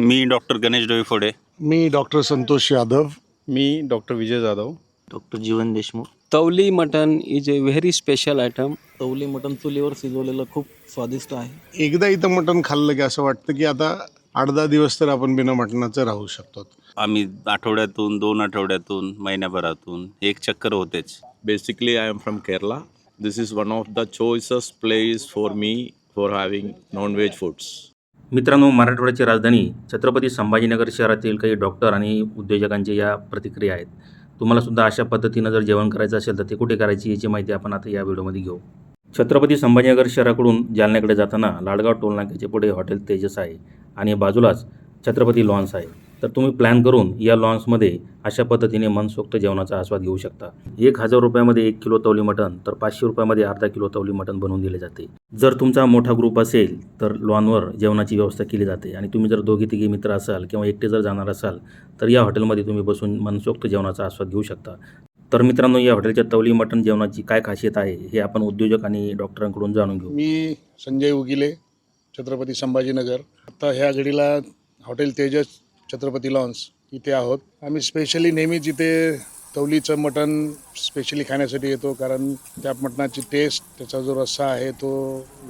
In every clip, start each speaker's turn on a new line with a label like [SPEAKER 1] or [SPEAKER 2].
[SPEAKER 1] मी doctor Ganesh Doiphode.
[SPEAKER 2] मी doctor Santosh Yadav.
[SPEAKER 3] Me doctor Vijay Jadhav.
[SPEAKER 1] Doctor Jeevan Deshmukh.
[SPEAKER 4] Tavli mutton is a very special item
[SPEAKER 5] Tavli mutton चुलीवर शिजवलेलं खूप स्वादिष्ट आहे.
[SPEAKER 2] एकदा इथं मटण खाल्लं की असं वाटतं की आता आठ दहा दिवस तर आपण बिना मटणाचं राहू शकतो.
[SPEAKER 1] आम्ही आठवड्यातून दोन आठवड्यातून महिन्याभरातून एक चक्कर होतेच.
[SPEAKER 6] Basically, I am from Kerala. This is one of the choicest place for me for having non-veg foods.
[SPEAKER 7] मित्रांनो मराठवाड्याची राजधानी छत्रपती संभाजीनगर शहरातील काही डॉक्टर आणि उद्योजकांचे या प्रतिक्रिया आहेत. तुम्हाला सुद्धा अशा पद्धतीनं जर जेवण करायचं असेल तर ते कुठे करायची याची माहिती आपण आता या व्हिडिओमध्ये घेऊ. छत्रपती संभाजीनगर शहराकडून जालन्याकडे जाताना लाडगाव टोलनाक्याचे पुढे हॉटेल तेजस आहे आणि बाजूलाच छत्रपती लॉन्स आहे. तर तुम्ही प्लॅन करून या लॉन्समध्ये अशा पद्धतीने मनसोक्त जेवणाचा आस्वाद घेऊ शकता. एक हजार रुपयामध्ये एक किलो तवली मटण तर पाचशे रुपयामध्ये अर्धा किलो तवली मटण बनवून दिले जाते. जर तुमचा मोठा ग्रुप असेल तर लॉनवर जेवणाची व्यवस्था केली जाते. आणि तुम्ही जर दोघी तिघी मित्र असाल किंवा एकटे जर जाणार असाल तर या हॉटेलमध्ये तुम्ही बसून मनसोक्त जेवणाचा आस्वाद घेऊ शकता. तर मित्रांनो या हॉटेलच्या तवली मटण जेवणाची काय खासियत आहे हे आपण उद्योजक आणि डॉक्टरांकडून जाणून घेऊ.
[SPEAKER 2] मी संजय उगिले छत्रपती संभाजीनगर. आता ह्या घडीला हॉटेल तेजस छत्रपती लॉन्स इथे आहोत. आम्ही स्पेशली नेहमीच इथे तवलीचं मटण स्पेशली खाण्यासाठी येतो कारण त्या मटणाची टेस्ट त्याचा जो रस्सा आहे तो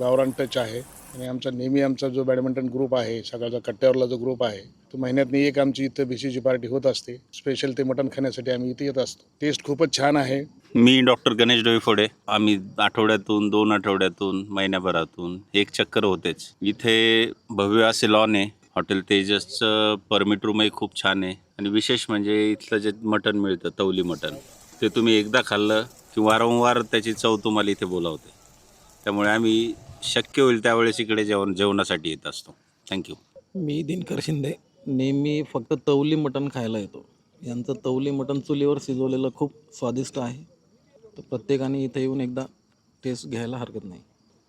[SPEAKER 2] गावरान टच आहे. आणि आमचा नेहमी आमचा जो बॅडमिंटन ग्रुप आहे सकाळचा कट्ट्यावरला जो ग्रुप आहे तो महिन्यातनी एक आमची इथं बीसीची पार्टी होत असते. स्पेशल ते मटण खाण्यासाठी आम्ही इथे येत असतो. टेस्ट खूपच छान आहे.
[SPEAKER 1] मी डॉक्टर गणेश डोईफोडे. आम्ही आठवड्यातून दोन आठवड्यातून महिन्याभरातून एक चक्कर होतेच. इथे भव्य असे लॉन आहे. हॉटेल तेजसचं परमिट रूमही खूप छान आहे. आणि विशेष म्हणजे इथलं जे मटण मिळतं तवली मटण ते तुम्ही एकदा खाल्लं की वारंवार त्याची चव तुम्हाला इथे बोलावते. त्यामुळे आम्ही शक्य होईल त्यावेळेस इकडे जेवण जेवणासाठी येत असतो. थँक्यू
[SPEAKER 5] मी दिनकर शिंदे. नेहमी फक्त तवली मटण खायला येतो. यांचं तवली मटण चुलीवर शिजवलेलं खूप स्वादिष्ट आहे. तर प्रत्येकाने इथे येऊन एकदा टेस्ट घ्यायला हरकत नाही.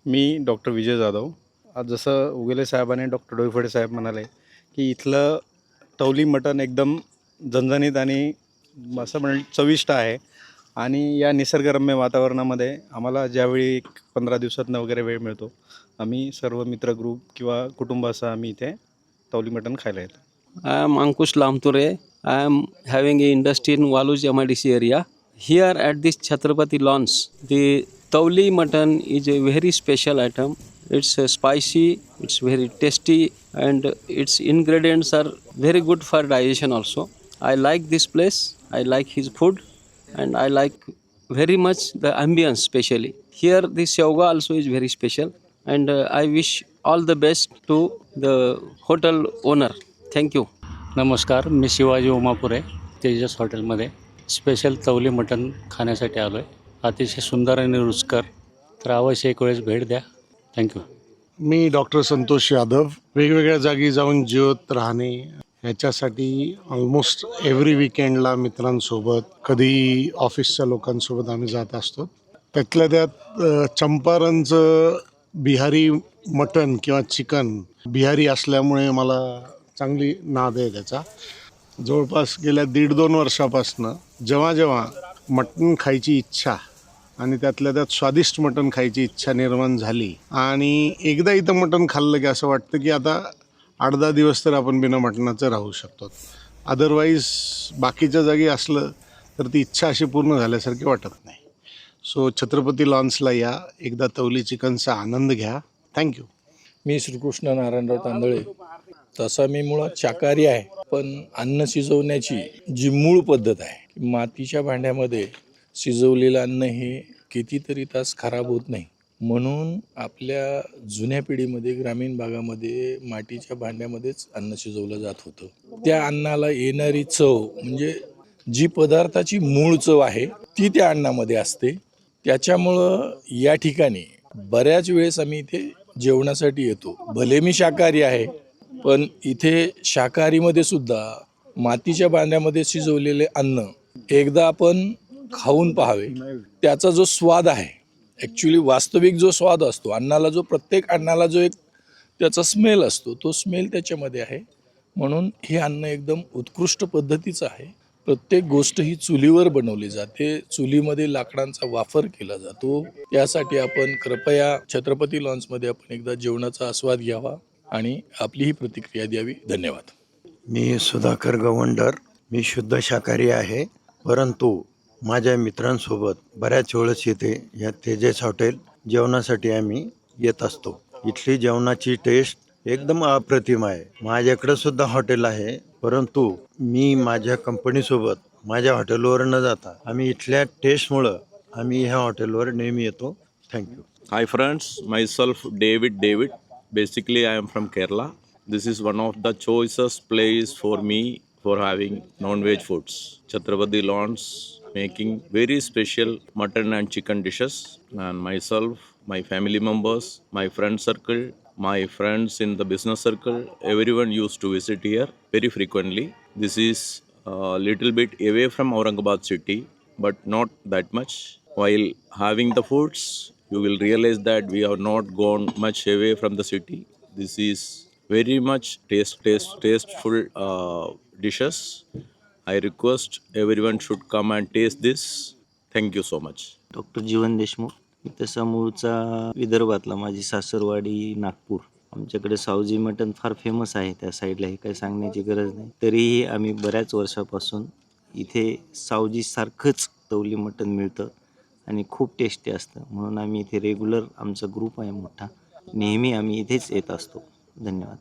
[SPEAKER 3] मी डॉक्टर विजय जाधव. जसं उगेले साहेबाने डॉक्टर डोईफडे साहेब म्हणाले की इथलं टवली मटण एकदम झणझणीत आणि असं म्हणजे चविष्ट आहे. आणि या निसर्गरम्य वातावरणामध्ये आम्हाला ज्यावेळी एक पंधरा दिवसातनं वगैरे वेळ मिळतो आम्ही सर्व मित्र ग्रुप किंवा कुटुंबासह आम्ही इथे टवली मटण खायला येतो.
[SPEAKER 4] I I am having a industry in Waluj M I D C area. Here at this Chhatrapati lawns the Tavli mutton is a very special item. It's uh, spicy, it's very tasty, and its ingredients are very good for digestion also. I like this place. I like his food, and I like very much the ambience, especially. Here, the Syoga also is very special, and uh, I wish all the best to the hotel owner. Thank you.
[SPEAKER 8] नमस्कार मी शिवाजी उमापुरे तेजस हॉटेलमध्ये special तवली मटण खाण्यासाठी आलो आहे अतिशय सुंदर आणि रुचकर तर अवश्य एक वेळेस भेट द्या थँक्यू
[SPEAKER 2] मी डॉक्टर संतोष यादव. वेगवेगळ्या जागी जाऊन जेवत राहणे ह्याच्यासाठी ऑलमोस्ट एव्हरी विकेंडला मित्रांसोबत कधी ऑफिसच्या लोकांसोबत आम्ही जात असतो. त्यातल्या त्यात चंपारणचं बिहारी मटन किंवा चिकन बिहारी असल्यामुळे मला चांगली नाद आहे त्याचा. जवळपास गेल्या दीड दोन वर्षापासनं जेव्हा जेव्हा मटण खायची इच्छा आणि त्यातल्या त्यात स्वादिष्ट मटण खायची इच्छा निर्माण झाली. आणि एकदा इथं मटण खाल्लं की असं वाटतं की आता आठ दहा दिवस तर आपण बिना मटणाचं राहू शकतो. अदरवाईज बाकीच्या जागी असलं तर ती इच्छा अशी पूर्ण झाल्यासारखी वाटत नाही. सो छत्रपती लॉन्सला या. एकदा तवली चिकनचा आनंद घ्या. थँक्यू
[SPEAKER 9] मी श्रीकृष्ण नारायणराव तांदळे. तसा मी मुळात शाकाहारी आहे पण अन्न शिजवण्याची जी मूळ पद्धत आहे मातीच्या भांड्यामध्ये शिजवलेलं अन्न हे कितीतरी तास खराब होत नाही. म्हणून आपल्या जुन्या पिढीमध्ये ग्रामीण भागामध्ये मातीच्या भांड्यामध्येच अन्न शिजवलं जात होतं. त्या अन्नाला येणारी चव म्हणजे जी पदार्थाची मूळ चव आहे ती त्या अन्नामध्ये असते. त्याच्यामुळं या ठिकाणी बऱ्याच वेळेस आम्ही इथे जेवणासाठी येतो. भले मी शाकाहारी आहे पण इथे शाकाहारीमध्ये सुद्धा मातीच्या भांड्यामध्ये शिजवलेले अन्न एकदा आपण खाऊन पाहावे. त्याचा जो स्वाद आहे ॲक्च्युली वास्तविक जो स्वाद असतो अन्नाला जो प्रत्येक अन्नाला जो एक त्याचा स्मेल असतो तो स्मेल त्याच्यामध्ये आहे. म्हणून हे अन्न एकदम उत्कृष्ट पद्धतीचं आहे. प्रत्येक गोष्ट ही चुलीवर बनवली जाते. चुलीमध्ये लाकडांचा वापर केला जातो. त्यासाठी आपण कृपया छत्रपती लॉन्समध्ये आपण एकदा जेवणाचा आस्वाद घ्यावा आणि आपली ही प्रतिक्रिया द्यावी. धन्यवाद.
[SPEAKER 10] मी सुधाकर गवंडर. मी शुद्ध शाकाहारी आहे परंतु माझ्या मित्रांसोबत बऱ्याच वेळेस येथे या तेजस हॉटेल जेवणासाठी आम्ही येत असतो. इथली जेवणाची टेस्ट एकदम अप्रतिम आहे. माझ्याकडे सुद्धा हॉटेल आहे परंतु मी माझ्या कंपनीसोबत माझ्या हॉटेलवर न जाता आम्ही इथल्या टेस्टमुळं आम्ही ह्या हॉटेलवर नेहमी येतो. Thank you
[SPEAKER 6] hi friends myself David David basically I am from Kerala this is one of the choicest place for me for having non veg foods Chhatrapati lawns making very special mutton and chicken dishes. And myself, my family members, my friend circle, my friends in the business circle, everyone used to visit here very frequently. This is a little bit away from Aurangabad city, but not that much. While having the foods, you will realize that we have not gone much away from the city. This is very much taste, taste, tasteful uh, dishes. I request everyone come come and taste this thank you so much
[SPEAKER 11] doctor Jeevan Deshmukh मी तसा मूळचा विदर्भातला माझी सासरवाडी नागपूर. आमच्याकडे सावजी मटण फार famous आहे त्या साईडला हे काही सांगण्याची गरज नाही. तरीही आम्ही बऱ्याच वर्षापासून इथे सावजीसारखंच तवली मटण मिळतं आणि खूप टेस्टी असतं. म्हणून आम्ही इथे रेग्युलर आमचा ग्रुप आहे मोठा. नेहमी आम्ही इथेच येत असतो. धन्यवाद.